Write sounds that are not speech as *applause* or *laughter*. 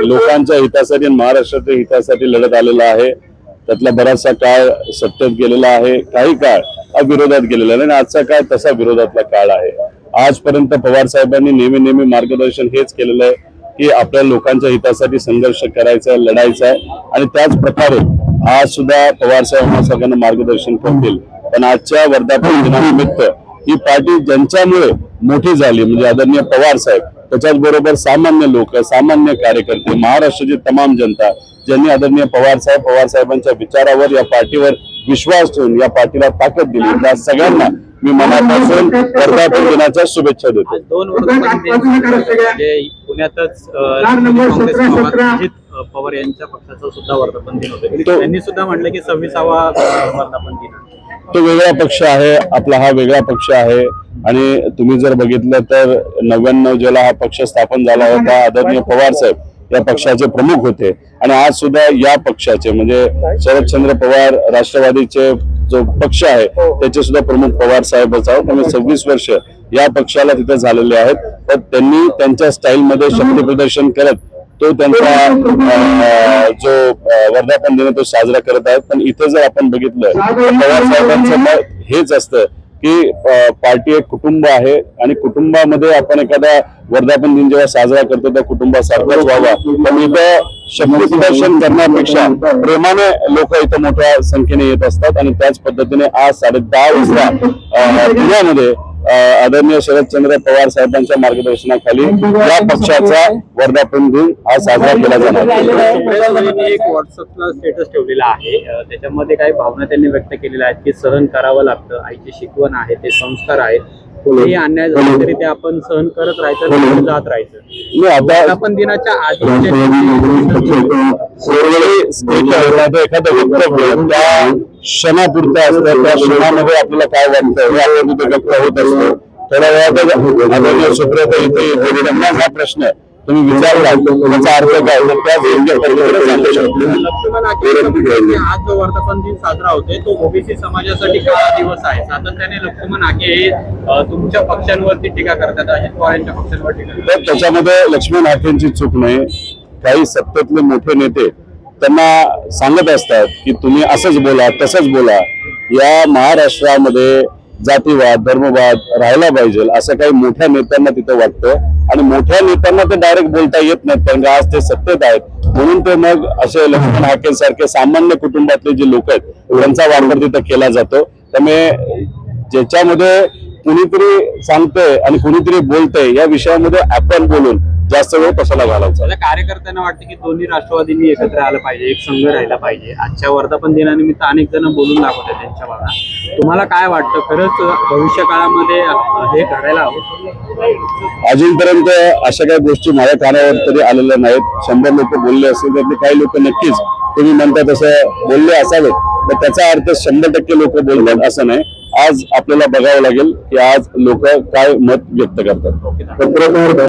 लोकांच्या हितासाठी आणि महाराष्ट्राच्या हितासाठी लढत आलेला आहे. त्यातला बराचसा काळ सत्तेत गेलेला आहे. काही काळ हा विरोधात गेलेला आहे. आणि आजचा काळ तसा विरोधातला काळ आहे. आजपर्यंत पवार साहेबांनी नेहमी नेहमी मार्गदर्शन हेच केलेलं आहे की आपल्या लोकांच्या हितासाठी संघर्ष करायचा आहे लढायचा आहे. आणि त्याच प्रकारे आज सुद्धा पवार साहेबांना सगळ्यांना मार्गदर्शन करतील. पण आजच्या वर्धापन दिनानिमित्त ही पार्टी ज्यांच्यामुळे मोठी झाली म्हणजे आदरणीय पवार साहेब त्याच्याच बरोबर सामान्य लोक सामान्य कार्यकर्ते महाराष्ट्राची तमाम जनता ज्यांनी आदरणीय पवार साहेब पवार साहेबांच्या विचारावर या पार्टीवर विश्वास ठेवून या पार्टीला ताकद दिली. त्या सगळ्यांना मी मनापासून वर्धापन दिनाच्या शुभेच्छा देतो. दोन पुण्यातच पवार यांच्या पक्षाचं सुद्धा वर्धापन दिन होतं. त्यांनी सुद्धा म्हटलं की सव्वीसावा वर्धापन दिन. तो वेगळा पक्ष आहे आपला हा वेगळा पक्ष आहे. आणि तुम्ही जर बघितलं तर नव्याण्णव ज्याला हा पक्ष स्थापन झाला होता आदरणीय पवार साहेब या पक्षाचे प्रमुख होते. आणि आज सुद्धा या पक्षाचे म्हणजे शरदचंद्र पवार राष्ट्रवादीचे जो पक्ष आहे त्याचे सुद्धा प्रमुख पवार साहेबच आहोत. त्यामुळे सव्वीस वर्ष या पक्षाला तिथे झालेले आहेत. पण त्यांनी त्यांच्या स्टाईलमध्ये शक्ती प्रदर्शन करत तो त्यांचा जो वर्धापन दिन तो साजरा करत आहेत. पण इथे जर आपण बघितलं तर पवार साहेबांचं हेच असतं की पार्टी एक कुटुंब आहे आणि कुटुंबामध्ये आपण एखादा वर्धापन दिन जेव्हा साजरा करतो त्या कुटुंबासारखाच व्हावा. पण इथं शक्ती प्रदर्शन करण्यापेक्षा प्रेमाने लोक इथं मोठ्या संख्येने येत असतात आणि त्याच पद्धतीने आज साडे दहा वाजता *laughs* पुण्यामध्ये आदरणीय शरदचंद्र पवार साहेबांच्या मार्गदर्शनाखाली या पक्षाचा वर्धापन दिन हा साजरा केला जाणार एक व्हॉट्सअपला स्टेटस ठेवलेला आहे. त्याच्यामध्ये काही भावना त्यांनी व्यक्त केलेल्या आहेत की सहन करावं लागतं. आईची शिकवण आहे ते संस्कार आहेत. कुठेही अन्याय झाला तरी ते आपण सहन करत राहायचं आणि जात राहायचं. वर्धापन दिनाच्या आधी एखादं वक्तव्य त्या क्षणापुरतं असतं त्या क्षणामध्ये आपल्याला काय वाटतं हे आपण तिथे व्यक्त होत असतो. थोड्या वेळातच सुप्रियाता इथे हा प्रश्न तुम्ही विचारला त्याचा अर्थ काय? तर त्या आज जो वर्धापन दिन साजरा होतोय तो ओबीसी समाजासाठी काळा दिवस आहे. सातत्याने लक्ष्मण हे तुमच्या पक्षांवरती टीका करतात अजित पवार यांच्या पक्षांवर टीका त्याच्यामध्ये लक्ष्मण हाकेंची चूक नाही. काही सत्तेतले मोठे नेते त्यांना सांगत असतात की तुम्ही असंच बोला तसंच बोला. या महाराष्ट्रामध्ये जातीवाद धर्मवाद राहायला पाहिजे असं काही मोठ्या नेत्यांना तिथं वाटतं. आणि मोठ्या नेत्यांना ते डायरेक्ट बोलता येत नाहीत कारण आज ते सत्तेत आहेत. म्हणून ते मग असे लक्ष्मण हाके सारखे सामान्य कुटुंबातले जे लोक आहेत त्यांचा वापर तिथं केला जातो. त्यामुळे ज्याच्यामध्ये कुणीतरी सांगतंय आणि कुणीतरी बोलतंय या विषयामध्ये आपण बोलून जास्त वेळ कशाला घालायचा कार्यकर्त्यांना वाटतं की दोन्ही राष्ट्रवादींनी एकत्र आलं पाहिजे एक संघ राहिला पाहिजे. आजच्या वर्धापन दिनानिमित्त अनेक जण बोलून दाखवतात त्यांच्या भागात तुम्हाला काय वाटतं? खरंच भविष्य काळामध्ये हे घडायला हवं? अजूनपर्यंत अशा काही गोष्टी माझ्या कानावर तरी आलेल्या नाहीत. शंभर लोक बोलले असतील त्यातले काही लोक नक्कीच तुम्ही म्हणता तसं बोलले असावेत. तर त्याचा अर्थ शंभर टक्के लोक बोलतात असं नाही. आज आपल्याला बघावं लागेल की आज लोक काय मत व्यक्त करतात.